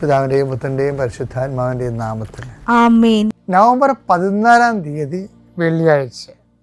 പിതാവിന്റെയും പുത്രന്റെയും പരിശുദ്ധാത്മാവിന്റെയും നാമത്തിൽ. നവംബർ പതിനാലാം തീയതി വെള്ളിയാഴ്ച.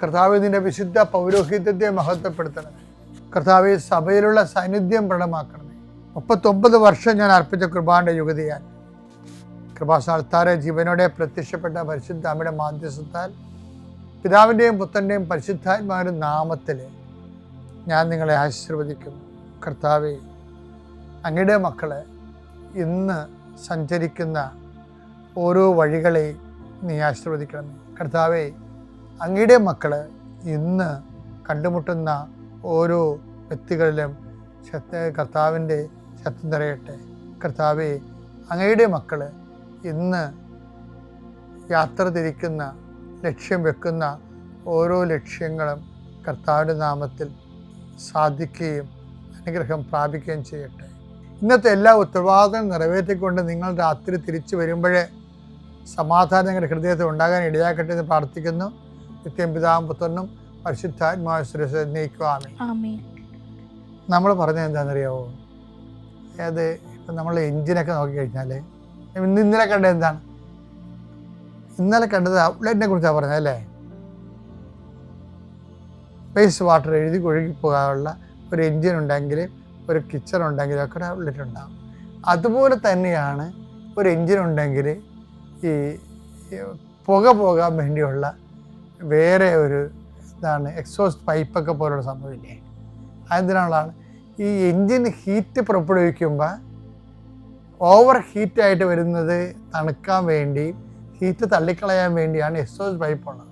കർത്താവെ നിന്റെ വിശുദ്ധ പൗരോഹിത്യത്തെ മഹത്വപ്പെടുത്തണമേ. കർത്താവെ സഭയിലുള്ള സാന്നിധ്യം പ്രകടമാക്കണമേ. മുപ്പത്തൊമ്പത് വർഷം ഞാൻ അർപ്പിച്ച കൃപാന്റെ യുഗതിയാൽ കൃപാസ്ഥാനത്താറെ ജീവനോടെ പ്രത്യക്ഷപ്പെട്ട പരിശുദ്ധ അമ്മയുടെ മാധ്യസ്ഥത്താൽ പിതാവിന്റെയും പുത്രന്റെയും പരിശുദ്ധാത്മാവിന്റെ നാമത്തിൽ ഞാൻ നിങ്ങളെ ആശീർവദിക്കുന്നു. കർത്താവെ അങ്ങയുടെ മക്കളെ ഇന്ന് സഞ്ചരിക്കുന്ന ഓരോ വഴികളെയും നീ ആശീർവദിക്കണം കർത്താവെ അങ്ങയുടെ മക്കൾ ഇന്ന് കണ്ടുമുട്ടുന്ന ഓരോ വ്യക്തികളിലും ശക്ത കർത്താവിന്റെ ശക്തി നിറയട്ടെ. കർത്താവെ അങ്ങയുടെ മക്കൾ ഇന്ന് യാത്ര തിരിക്കുന്ന ലക്ഷ്യം വെക്കുന്ന ഓരോ ലക്ഷ്യങ്ങളും കർത്താവിന്റെ നാമത്തിൽ സാധിക്കുകയും അനുഗ്രഹം പ്രാപിക്കുകയും ചെയ്യട്ടെ. ഇന്നത്തെ എല്ലാ ഉത്തരവാദിത്തം നിറവേറ്റിക്കൊണ്ട് നിങ്ങൾ രാത്രി തിരിച്ചു വരുമ്പോഴേ സമാധാനങ്ങളുടെ ഹൃദയത്തിൽ ഉണ്ടാകാൻ ഇടയാക്കട്ടെ എന്ന് പ്രാർത്ഥിക്കുന്നു. നിത്യം പിതാവും പുത്രനും പരിശുദ്ധാത്മാശ്വര നീക്കുവാമേ നമ്മൾ പറഞ്ഞത് എന്താണെന്നറിയാവോ? അതായത് ഇപ്പം നമ്മൾ എഞ്ചിനൊക്കെ നോക്കിക്കഴിഞ്ഞാൽ ഇന്ന് ഇന്നലെ കണ്ടത് എന്താണ്? ഇന്നലെ കണ്ടത് ഔട്ട്ലെറ്റിനെ കുറിച്ചാണ് പറഞ്ഞത് അല്ലേ? വേസ്റ്റ് വാട്ടർ എഴുതി ഒഴുകി പോകാനുള്ള ഒരു എഞ്ചിൻ ഉണ്ടെങ്കിൽ ഒരു കിച്ചൺ ഉണ്ടെങ്കിൽ ഒക്കെ ഒരു ഔട്ട്ലെറ്റ് ഉണ്ടാകും അതുപോലെ തന്നെയാണ് ഒരു എഞ്ചിൻ ഉണ്ടെങ്കിൽ ഈ പുക പോകാൻ വേണ്ടിയുള്ള വേറെ ഒരു ഇതാണ് എക്സോസ്റ്റ് പൈപ്പൊക്കെ പോലുള്ള സംഭവമില്ലേ അതിനുള്ളതാണ് ഈ എൻജിൻ ഹീറ്റ് പുറപ്പെടുവിക്കുമ്പോൾ ഓവർ ഹീറ്റായിട്ട് വരുന്നത് തണുക്കാൻ വേണ്ടി ഹീറ്റ് തള്ളിക്കളയാൻ വേണ്ടിയാണ് എക്സോസ് പൈപ്പ് ഉള്ളത്.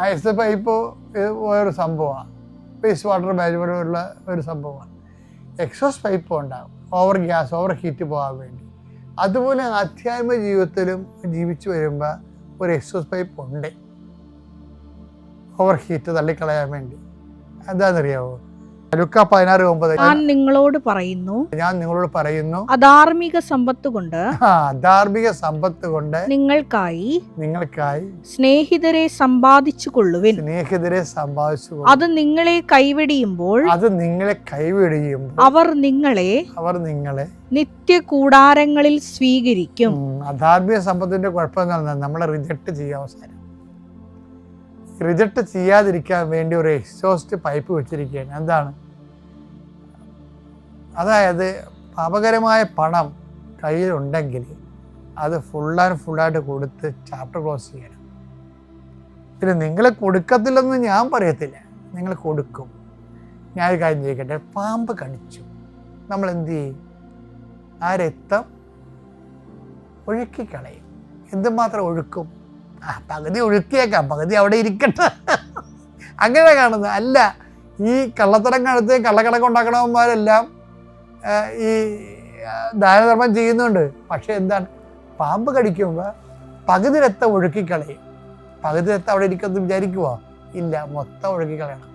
ആ എക്സോസ് പൈപ്പ് ഒരു സംഭവമാണ്. വേസ്റ്റ് വാട്ടർ മാനേജ്മെന്റുള്ള ഒരു സംഭവമാണ്. എക്സോസ് പൈപ്പ് ഉണ്ടാകും ഓവർ ഗ്യാസ് ഓവർ ഹീറ്റ് പോകാൻ വേണ്ടി. അതുപോലെ ആധ്യാത്മിക ജീവിതത്തിലും ജീവിച്ചു വരുമ്പോൾ ഒരു എക്സോസ് പൈപ്പ് ഉണ്ട്. ഓവർ ഹീറ്റ് തള്ളിക്കളയാൻ വേണ്ടി. എന്താണെന്നറിയാവോ? ലുക്ക പതിനാറ് ഒമ്പത്. ഞാൻ നിങ്ങളോട് പറയുന്നു. ഞാൻ നിങ്ങളോട് പറയുന്നു. അധാർമിക സമ്പത്ത് കൊണ്ട് ആ ധാർമ്മിക സമ്പത്ത് കൊണ്ട് നിങ്ങൾക്കായി നിങ്ങൾക്കായി സ്നേഹിതരെ സമ്പാദിച്ചു കൊള്ളുവിൻ. സ്നേഹിതരെ സമ്പാദിച്ചു അത് നിങ്ങളെ കൈവെടിയുമ്പോൾ അത് നിങ്ങളെ കൈവെടിയുമ്പോൾ അവർ നിങ്ങളെ അവർ നിങ്ങളെ നിത്യ കൂടാരങ്ങളിൽ സ്വീകരിക്കും അധാർമിക സമ്പത്തിന്റെ കുഴപ്പം നമ്മളെ റിജക്ട് ചെയ്യാൻ അവസാനം. റിജക്റ്റ് ചെയ്യാതിരിക്കാൻ വേണ്ടി ഒരു എക്സോസ്റ്റ് പൈപ്പ് വെച്ചിരിക്കുകയാണ്. എന്താണ്? അതായത് പാപകരമായ പണം കയ്യിലുണ്ടെങ്കിൽ അത് ഫുൾ ആൻഡ് ഫുള്ളായിട്ട് കൊടുത്ത് ചാപ്റ്റർ ക്ലോസ് ചെയ്യണം. പിന്നെ നിങ്ങൾ കൊടുക്കത്തില്ലെന്ന് ഞാൻ പറയത്തില്ല. നിങ്ങൾ കൊടുക്കും. ഞാൻ ഒരു കാര്യം ചോദിക്കട്ടെ? പാമ്പ് കണിച്ചു നമ്മൾ എന്ത് ചെയ്യും? ആ രക്തം ഒഴുക്കിക്കളയും എന്തുമാത്രം ഒഴുക്കും? ആ പകുതി ഒഴുക്കിയേക്കാം പകുതി അവിടെ ഇരിക്കട്ടെ. അങ്ങനെ കാണുന്നത് അല്ല ഈ കള്ളത്തരം കഴുത്ത് കള്ളക്കണക്ക് ഉണ്ടാക്കണവന്മാരെല്ലാം ഈ ദാനധർമ്മം ചെയ്യുന്നുണ്ട്. പക്ഷെ എന്താണ്? പാമ്പ് കടിക്കുമ്പോൾ പകുതി രക്തം ഒഴുക്കിക്കളയും. പകുതി രക്തം അവിടെ ഇരിക്കുമെന്ന് വിചാരിക്കുവോ? ഇല്ല മൊത്തം ഒഴുക്കിക്കളയണം.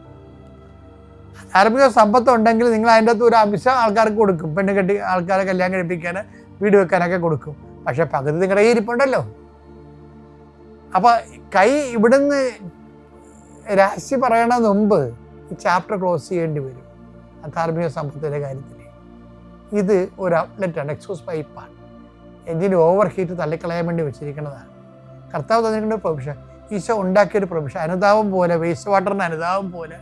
ധാർമ്മിക സമ്പത്ത് ഉണ്ടെങ്കിൽ നിങ്ങൾ അതിന്റെ അകത്ത് ഒരു അംശം ആൾക്കാർക്ക് കൊടുക്കും. പെണ്ണ് കെട്ടി ആൾക്കാരെ കല്യാണം കഴിപ്പിക്കാൻ വീട് വെക്കാനൊക്കെ കൊടുക്കും. പക്ഷേ പകുതി നിങ്ങളുടെ ഈ ഇരിപ്പുണ്ടല്ലോ. അപ്പൊ കൈ ഇവിടുന്ന് രാശി പറയണ മുമ്പ് ചാപ്റ്റർ ക്ലോസ് ചെയ്യേണ്ടി വരും. ധാർമ്മിക സമ്പത്തിന്റെ കാര്യത്തിൽ. ഇത് ഒരു ഔട്ട്ലെറ്റാണ് എക്സോസ് പൈപ്പാണ് എഞ്ചിൻ ഓവർ ഹീറ്റ് തള്ളിക്കളയാൻ വേണ്ടി വെച്ചിരിക്കുന്നതാണ്. കർത്താവ് തന്നിരിക്കുന്ന ഒരു പ്രൊവിഷൻ ഈശോ ഉണ്ടാക്കിയൊരു പ്രൊവിഷൻ അനുതാപം പോലെ വേസ്റ്റ് വാട്ടറിന് അനുതാപം പോലെ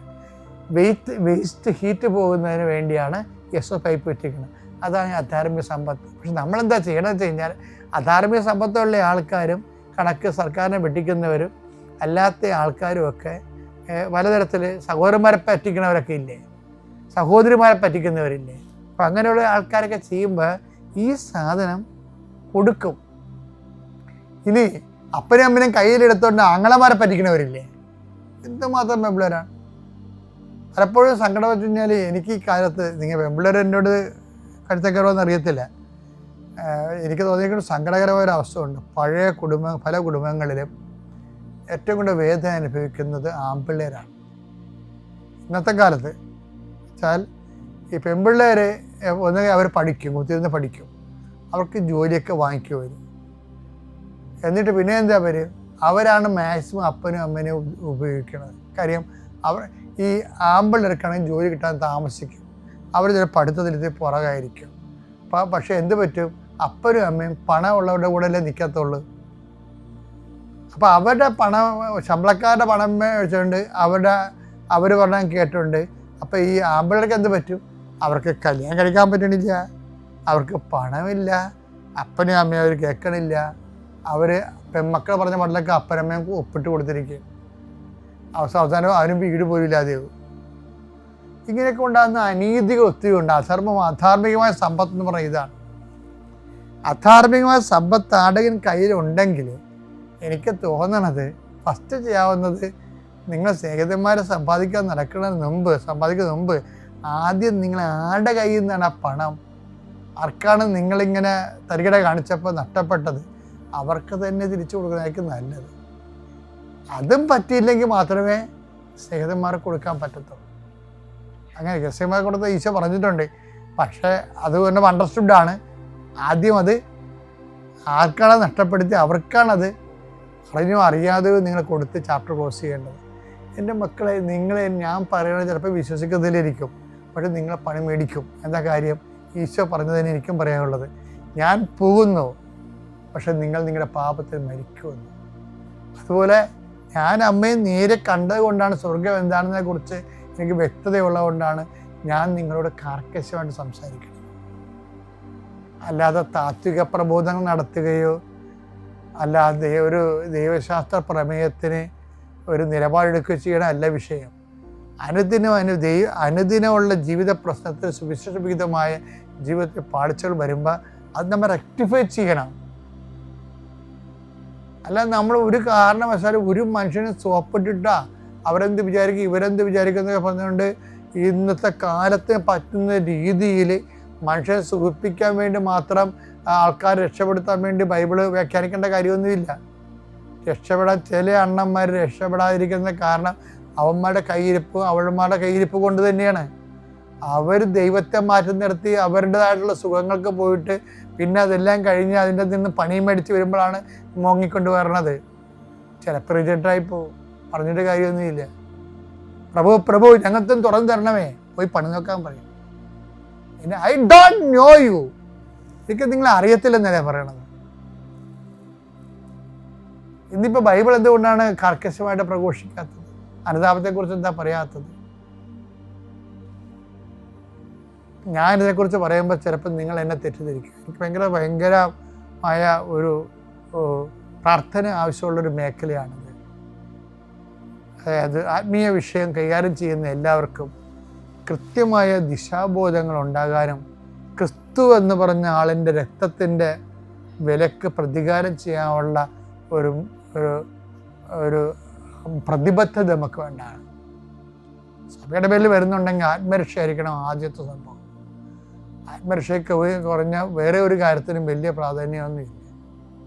വെയിറ്റ് വേസ്റ്റ് ഹീറ്റ് പോകുന്നതിന് വേണ്ടിയാണ് എസ് പൈപ്പ് വെച്ചിരിക്കുന്നത്. അതാണ് അധാർമിക സമ്പത്ത്. പക്ഷെ നമ്മളെന്താ ചെയ്യണമെന്ന് വെച്ച് കഴിഞ്ഞാൽ അധാർമിക സമ്പത്തുള്ള ആൾക്കാരും കണക്ക് സർക്കാരിനെ വെട്ടിക്കുന്നവരും അല്ലാത്ത ആൾക്കാരും ഒക്കെ പലതരത്തിൽ സഹോദരന്മാരെ പറ്റിക്കുന്നവരൊക്കെ ഇല്ലേ? സഹോദരിമാരെ പറ്റിക്കുന്നവരില്ലേ? അപ്പം അങ്ങനെയുള്ള ആൾക്കാരൊക്കെ ചെയ്യുമ്പോൾ ഈ സാധനം കൊടുക്കും. ഇനി അപ്പനും അമ്മനും കയ്യിലെടുത്തോണ്ട് ആങ്ങളമാരെ പറ്റിക്കുന്നവരില്ലേ എന്തുമാത്രം പെമ്പിളരാണ് പലപ്പോഴും സങ്കടം വെച്ച് കഴിഞ്ഞാൽ എനിക്ക് ഈ കാലത്ത് നിങ്ങൾ പെമ്പിളർ എന്നോട് കഴുത്തക്കയറുമെന്ന് അറിയത്തില്ല എനിക്ക് തോന്നിയിട്ട് സങ്കടകരമായ ഒരു അവസ്ഥ ഉണ്ട് പഴയ കുടുംബ പല കുടുംബങ്ങളിലും ഏറ്റവും കൂടുതൽ വേദന അനുഭവിക്കുന്നത് ആൺപിള്ളേരാണ്. ഇന്നത്തെ കാലത്ത് വെച്ചാൽ ഈ പെൺപിള്ളേർ ഒന്നുകിൽ അവർ പഠിക്കും കുത്തിരുന്ന് പഠിക്കും അവർക്ക് ജോലിയൊക്കെ വാങ്ങിക്കും അവർ എന്നിട്ട് പിന്നെ എന്താ അവർ അവരാണ് മാക്സിമം അപ്പനും അമ്മനും ഉപ- ഉപയോഗിക്കുന്നത് കാര്യം അവർ ഈ ആമ്പിള്ളേർക്കാണെങ്കിൽ ജോലി കിട്ടാൻ താമസിക്കും. അവർ ചില പഠിത്തത്തിൽ പുറകായിരിക്കും. പക്ഷേ എന്ത് പറ്റും? അപ്പനും അമ്മയും പണമുള്ളവരുടെ കൂടെ അല്ലേ നിൽക്കത്തുള്ളൂ. അപ്പോൾ അവരുടെ പണം ശമ്പളക്കാരുടെ പണം വെച്ചുകൊണ്ട് അവരുടെ അവർ പറഞ്ഞാൽ കേട്ടുണ്ട് അപ്പോൾ ഈ ആമ്പിളർക്ക് എന്ത് പറ്റും? അവർക്ക് കല്യാണം കഴിക്കാൻ പറ്റണില്ല. അവർക്ക് പണമില്ല. അപ്പനും അമ്മയും അവർ കേൾക്കണില്ല. അവർ പെൺമക്കൾ പറഞ്ഞ മട്ടിലൊക്കെ അപ്പനമ്മയും ഒപ്പിട്ട് കൊടുത്തിരിക്കും. അവസാനം അവസാനം അവനും വീട് പോലും ഇല്ലാതെയാവും ഇങ്ങനെയൊക്കെ ഉണ്ടാകുന്ന അനീതികൾ ഒത്തിരി ഉണ്ട്. അധർമ്മം അധാർമികമായ സമ്പത്ത് എന്ന് പറയുന്നത് ഇതാണ് അധാർമികമായ സമ്പത്ത് ആടകൻ കയ്യിലുണ്ടെങ്കിൽ എനിക്ക് തോന്നണത് ഫസ്റ്റ് ചെയ്യാവുന്നത് നിങ്ങൾ സ്നേഹിതന്മാരെ സമ്പാദിക്കാൻ നടക്കുന്നതിന് മുമ്പ് സമ്പാദിക്കുന്ന മുമ്പ് ആദ്യം നിങ്ങൾ ആരുടെ കയ്യിൽ നിന്നാണ് ആ പണം? ആർക്കാണ് നിങ്ങളിങ്ങനെ തരികട കാണിച്ചപ്പോൾ നഷ്ടപ്പെട്ടത്? അവർക്ക് തന്നെ തിരിച്ചു കൊടുക്കുന്നതായിരിക്കും നല്ലത്. അതും പറ്റിയില്ലെങ്കിൽ മാത്രമേ സ്നേഹിതന്മാർക്ക് കൊടുക്കാൻ പറ്റത്തുള്ളൂ. അങ്ങനെ രഹസ്യമായി കൊടുത്ത ഈശോ പറഞ്ഞിട്ടുണ്ട്. പക്ഷേ അത് തന്നെ അണ്ടർസ്റ്റുഡാണ് ആദ്യം അത് ആർക്കാണ് നഷ്ടപ്പെടുത്തി അവർക്കാണത് അറിഞ്ഞോ? അറിയാതെയോ നിങ്ങൾ കൊടുത്ത് ചാപ്റ്റർ ക്ലോസ് ചെയ്യേണ്ടത്. എന്റെ മക്കളെ നിങ്ങളെ ഞാൻ പറയുന്നത് ചിലപ്പോൾ വിശ്വസിക്കുന്നതിലിരിക്കും. പക്ഷെ നിങ്ങളെ പണി മേടിക്കും. എന്താ കാര്യം? ഈശോ പറഞ്ഞതിന് എനിക്കും പറയാനുള്ളത്. ഞാൻ പോകുന്നു പക്ഷെ നിങ്ങൾ നിങ്ങളുടെ പാപത്തിൽ മരിക്കുമെന്ന്. അതുപോലെ ഞാൻ അമ്മയെ നേരെ കണ്ടത് കൊണ്ടാണ് സ്വർഗം എന്താണെന്നതിനെക്കുറിച്ച് എനിക്ക് വ്യക്തതയുള്ളതുകൊണ്ടാണ് ഞാൻ നിങ്ങളോട് കാർക്കശമായിട്ട് സംസാരിക്കുന്നത്. അല്ലാതെ താത്വിക പ്രബോധനം നടത്തുകയോ അല്ലാതെ ഒരു ദൈവശാസ്ത്ര പ്രമേയത്തിന് ഒരു നിലപാടെടുക്കുകയോ ചെയ്യണ അല്ല വിഷയം. അനുദിനം അനു ദൈവ അനുദിനമുള്ള ജീവിത പ്രശ്നത്തിൽ സുവിശേഷവിഹിതമായ ജീവിതത്തിൽ പാളിച്ചകൾ വരുമ്പോൾ അത് നമ്മൾ റെക്ടിഫൈ ചെയ്യണം. അല്ല നമ്മൾ ഒരു കാരണവശാലും ഒരു മനുഷ്യനെ സോപ്പിട്ടിട്ടാ അവരെന്ത് വിചാരിക്കും ഇവരെന്ത് വിചാരിക്കും എന്നൊക്കെ പറഞ്ഞുകൊണ്ട് ഇന്നത്തെ കാലത്തിന് പറ്റുന്ന രീതിയിൽ മനുഷ്യനെ സുഖിപ്പിക്കാൻ വേണ്ടി മാത്രം ആൾക്കാർ രക്ഷപ്പെടുത്താൻ വേണ്ടി ബൈബിൾ വ്യാഖ്യാനിക്കേണ്ട കാര്യമൊന്നുമില്ല. രക്ഷപ്പെടാൻ ചില അണ്ണന്മാർ രക്ഷപ്പെടാതിരിക്കുന്ന കാരണം അവന്മാരുടെ കയ്യിരിപ്പ് അവന്മാരുടെ കയ്യിരിപ്പ് കൊണ്ട് തന്നെയാണ്. അവർ ദൈവത്തെ മാറ്റി നിർത്തി അവരുടേതായിട്ടുള്ള സുഖങ്ങൾക്ക് പോയിട്ട് പിന്നെ അതെല്ലാം കഴിഞ്ഞ് അതിന്റെ നിന്ന് പണി മേടിച്ച് വരുമ്പോഴാണ് മോങ്ങിക്കൊണ്ട് വരണത്. ചിലപ്പോൾ റിജക്റ്റായി പോകും പറഞ്ഞിട്ട് കാര്യമൊന്നുമില്ല. പ്രഭു പ്രഭു ഞങ്ങൾക്കും തുറന്നു തരണമേ. പോയി പണി നോക്കാൻ പറയും. പിന്നെ ഐ ഡോണ്ട് നോ യു എനിക്ക് നിങ്ങളെ അറിയത്തില്ലെന്നല്ലേ പറയണത്? ഇന്നിപ്പോൾ ബൈബിൾ എന്തുകൊണ്ടാണ് കർക്കശമായിട്ട് പ്രഘോഷിക്കാത്തത്? അനുതാപത്തെക്കുറിച്ച് എന്താ പറയാത്തത്? ഞാൻ ഇതിനെക്കുറിച്ച് പറയുമ്പോൾ ചിലപ്പോൾ നിങ്ങൾ എന്നെ തെറ്റിദ്ധരിക്കും. എനിക്ക് ഭയങ്കര ഭയങ്കരമായ ഒരു പ്രാർത്ഥന ആവശ്യമുള്ളൊരു മേഖലയാണിത്. അതായത് ആത്മീയ വിഷയം കൈകാര്യം ചെയ്യുന്ന എല്ലാവർക്കും കൃത്യമായ ദിശാബോധങ്ങൾ ഉണ്ടാകാനും ക്രിസ്തു എന്ന് പറഞ്ഞ ആളിന്റെ രക്തത്തിന്റെ വിലക്ക് പ്രതികാരം ചെയ്യാനുള്ള ഒരു ഒരു പ്രതിബദ്ധത നമുക്ക് വേണ്ടാണ്. സഭയുടെ പേരിൽ വരുന്നുണ്ടെങ്കിൽ ആത്മരക്ഷയായിരിക്കണം ആദ്യത്തെ സംഭവം. ആത്മരക്ഷയ്ക്ക് കുറഞ്ഞ വേറെ ഒരു കാര്യത്തിനും വലിയ പ്രാധാന്യമൊന്നുമില്ല.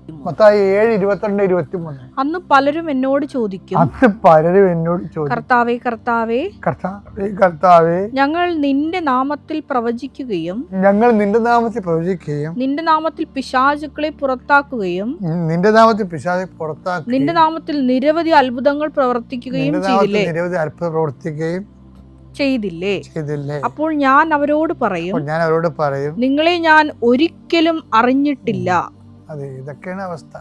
മൊത്തം ഏഴ് ഇരുപത്തിരണ്ട് ഇരുപത്തി അന്ന് പലരും എന്നോട് ചോദിക്കും അത് പലരും എന്നോട് ചോദിക്കും. കർത്താവേ കർത്താവേ കർത്താവേ കർത്താവേ ഞങ്ങൾ നിന്റെ നാമത്തിൽ പ്രവചിക്കുകയും ഞങ്ങൾ നിന്റെ നാമത്തിൽ പ്രവചിക്കുകയും നിന്റെ നാമത്തിൽ പിശാചുക്കളെ പുറത്താക്കുകയും നിന്റെ നാമത്തിൽ പിശാചെ പുറത്താക്കുകയും നിന്റെ നാമത്തിൽ നിരവധി അത്ഭുതങ്ങൾ പ്രവർത്തിക്കുകയും ചെയ്തില്ലേ? നിരവധി അത്ഭുതം പ്രവർത്തിക്കുകയും ചെയ്തില്ലേ? ചെയ്തില്ലേ? അപ്പോൾ ഞാൻ അവരോട് പറയും അപ്പോൾ ഞാൻ അവരോട് പറയും നിങ്ങളെ ഞാൻ ഒരിക്കലും അറിഞ്ഞിട്ടില്ല. അതെ ഇതൊക്കെയാണ് അവസ്ഥ.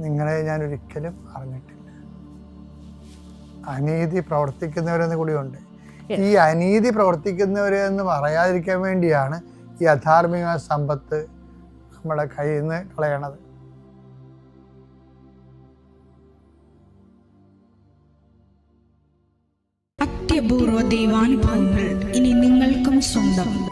നിങ്ങളെ ഞാൻ ഒരിക്കലും അറിഞ്ഞിട്ടില്ല. അനീതി പ്രവർത്തിക്കുന്നവരെന്ന് കൂടിയുണ്ട്. ഈ അനീതി പ്രവർത്തിക്കുന്നവരെന്ന് പറയാതിരിക്കാൻ വേണ്ടിയാണ് ഈ അധാർമിക സമ്പത്ത് നമ്മുടെ കയ്യിൽ നിന്ന് കളയണത്. അത്യപൂർവ ദൈവാനുഭവങ്ങൾ ഇനി നിങ്ങൾക്കും സ്വന്തം.